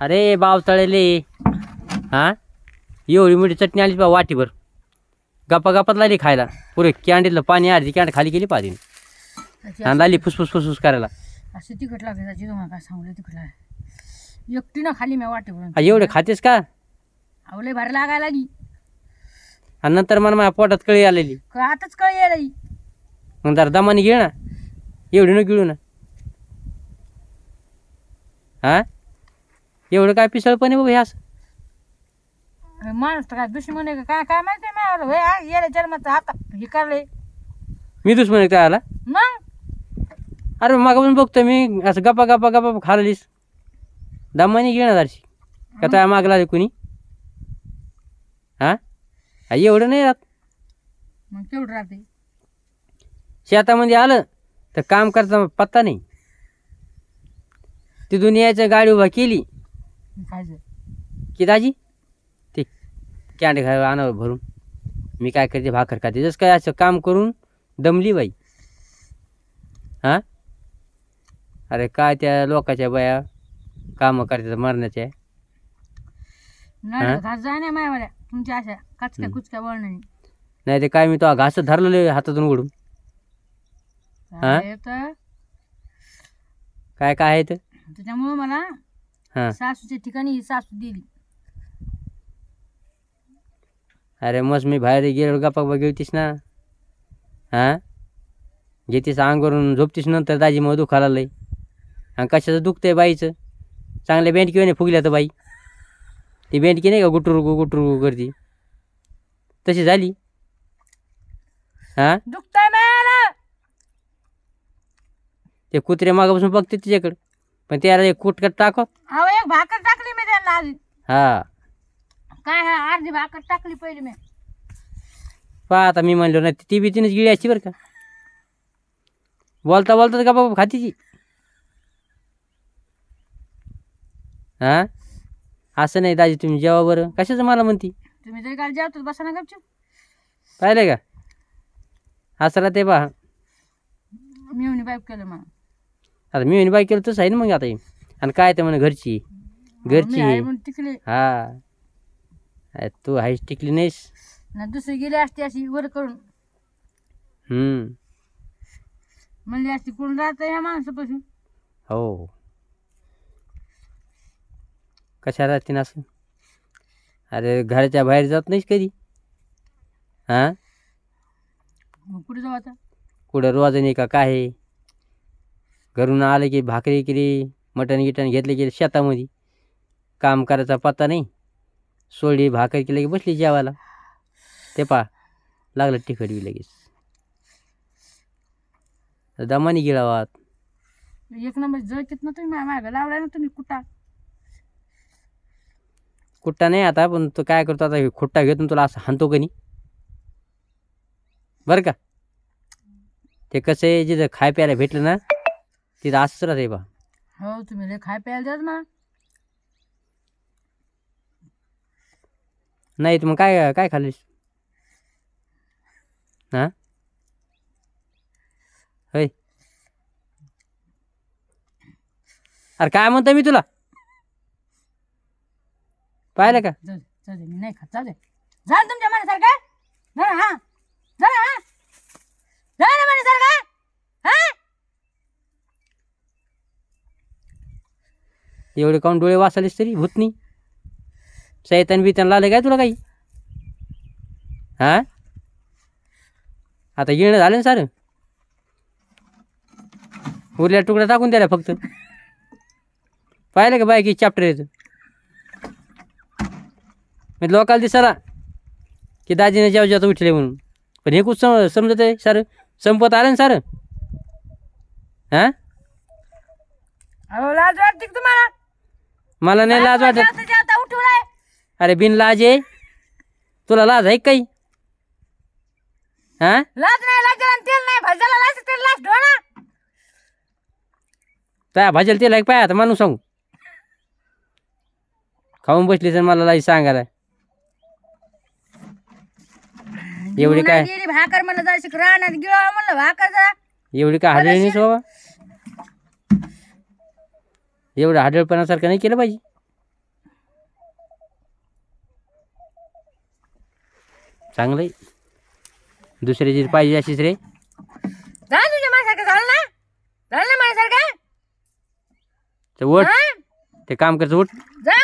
अरे बाव तळेले. हा? एवढी मोठी चटणी आली बा वाटीभर. गप्पा गप्पात लागली खायला. पुरे कॅन्डीतलं पाणी अर्धी कॅन्ड खाली गेली पाहिजे आणि लागली फुसफुस फुसफुस करायला. अशी तिखट लागते त्याची तुम्हाला काय सांगू लय तिखट लागते. एकटीनं खाली मी एवढे खातेस का? आवले भारी लागायला लागली. आणि नंतर मला माझ्या पोटात कळी आलेली. आताच कळ लागली. मग जरा दमाने घे ना. एवढी न गिळू ना. हा? एवढं काय पिसळपणे बाबा हे असं? माणूस तर काय दुश्मन आहे का? काय काय माहिती मला होय हा जन्माचा हात हे करले मी दुश्मन आहे काय आला मग? अरे मागं पण बघतो मी. असं गप्पा गप्पा गप्पा खाल्लीस. दमाने घे ना जरशी का त्या मागला कुणी? हा? हा, एवढं नाही राहत. मग केवढं राहते? शेतामध्ये आलं तर काम करता पत्ता नाही. तिथून यायचं गाडी उभा केली. खायचं की दाजी ते कॅन्ड घा आणावं भरून. मी काय करते भाकर खाते. जसं काय असं काम करून दमली बाई. हां? अरे काय त्या लोकाच्या बाया कामं करतात मरण्याच्या नाही? घास जाय नाही मायावाल्या तुमच्या अशा कचक्या हम्म. कुचक्या वळणाने. नाही ते काय मी तो घास धरलेलं हातातून उडून हा? काय तर काय काय आहे त्याच्यामुळं मला हां. सासूच्या ठिकाणी ही सासू दिली. अरे मस्त मी बाहेर गेलो गप्पा घेतीस ना. हां? घेतीस अंगावरून झोपतीस नंतर दाजी मग दुखायला लय आणि कशाचं दुखतंय बाईचं? चांगल्या बँडकी नाही फुगल्या तर बाई. ती बँडकी नाही का गुटरू गुटरू करती? तशी झाली. हां? दुखतंय मला. ते कुत्रे मागापासून बघते तिच्याकडं. पण त्याला एक कुटकट टाक. अहो एक भाकर टाकली मी त्यांना आधी. हा. काय हा अर्धी भाकर टाकली पहिली मी. पहा आता मी म्हणलो ना ती बी तिनेच गिळी असती बरं का. बोलता बोलता का बाबा खाती ती. हां? असं नाही दाजी तुम्ही जेवा बरं. कशाचं मला म्हणती? तुम्ही जरी काल जेवतो बसा ना गपचूप. पाहिलं का? असं राहते बा मी बाईप केलं मग. आता मी बाई केलं तसं आहे ना मग आता हे. आणि काय ते म्हणे घरची. घरची आहे. म्हणून हा. अरे तू हाईस टिकली नाहीस. ना दुसरी गेली असती अशी वर करून. हम्म. म्हणली असती कोण राहत ह्या माणसापासून हो. कशा राहते ना असं? अरे घराच्या बाहेर जात नाहीस कधी? हां? मग कुठे जाऊ आता? कुठं रोजनी का काय? आहे? घरून आलं की भाकरी केली मटण गिटण घेतले की शेतामध्ये. काम करायचा पत्ता नाही. सोडी भाकर केली की बसली जेवायला. ते पा लागलं तिखट बी लगेच. दमानी गिळावात एक नंबर जळकीत ना तुम्ही माग. लावलाय ना तुम्ही कुठा? कुट्टा नाही आता पण तो काय करतो आता खुट्टा घेतो तुला असं हाणतो का नाही? बरं का? ते कसं आहे जिथं खाय प्यायला भेटलं ना तिथं असंच राहते बा. हो तुम्ही लय खाय प्यायला द्याच मला नाही तर मग काय काय खाल्लीस? हां? होय. अरे काय म्हणतो मी तुला? पाहिलं का? जाऊ दे जाऊ दे मी नाही खात जाऊ दे. झालं तुमच्या मनासारखं? हा. एवढे काऊन डोळे वाचलेस तरी? भूतनी सैतान बितान लाले काय तुला काही? हाँ? आता येणं झालं ना सारं. उरल्या तुकड्या टाकून द्यायला फक्त. पाहिलं का बाय की चॅप्टर येतं? मी लोकाला दिसाला की दाजीने जेव्हा जेव्हा उठले म्हणून. पण हे सम, समजत आहे सारं? संपत आलं ना सारं? हाँ? तुम्हाला? मला नाही लाज वाटत. अरे बिन लाज आहे. तुला लाज आहे काही? हां? लाज नाही लागेल तेल नाही भाजायला लाज तेल लाज त्या भाजेल ते लाईक पाय आता? माणूस सांगू. खाऊन बसली तर मला लाई सांगायला. एवढी काय? भाकर म्हणलं जायचं रानात गिळावं म्हणलं भाकर जा एवढी काय हाडळ नाही बाबा? एवढं आढळपणासारखं नाही केलं पाहिजे. चांगलं आहे. दुसऱ्याची पाहिजे अशीच रे. झालं ना? झालं माझ्यासारखं? ते उठ. ते काम करचं उठ. जा.